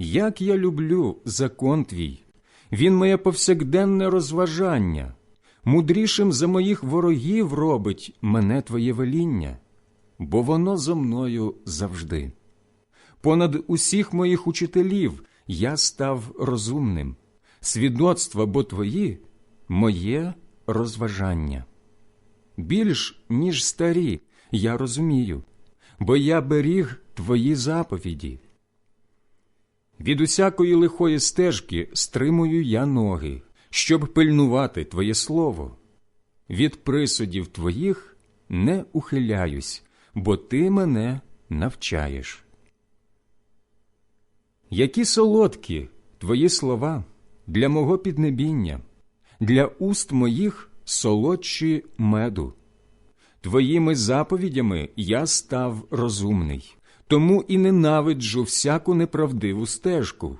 Як я люблю закон твій, він моє повсякденне розважання, мудрішим за моїх ворогів робить мене твоє веління, бо воно зо мною завжди. Понад усіх моїх учителів я став розумним, свідоцтва бо твої моє розважання. Більш, ніж старі, я розумію, бо я беріг твої заповіді. Від усякої лихої стежки стримую я ноги, щоб пильнувати Твоє слово. Від присудів Твоїх не ухиляюсь, бо Ти мене навчаєш. Які солодкі Твої слова для мого піднебіння, для уст моїх солодші меду. Твоїми заповідями я став розумний, тому і ненавиджу всяку неправдиву стежку.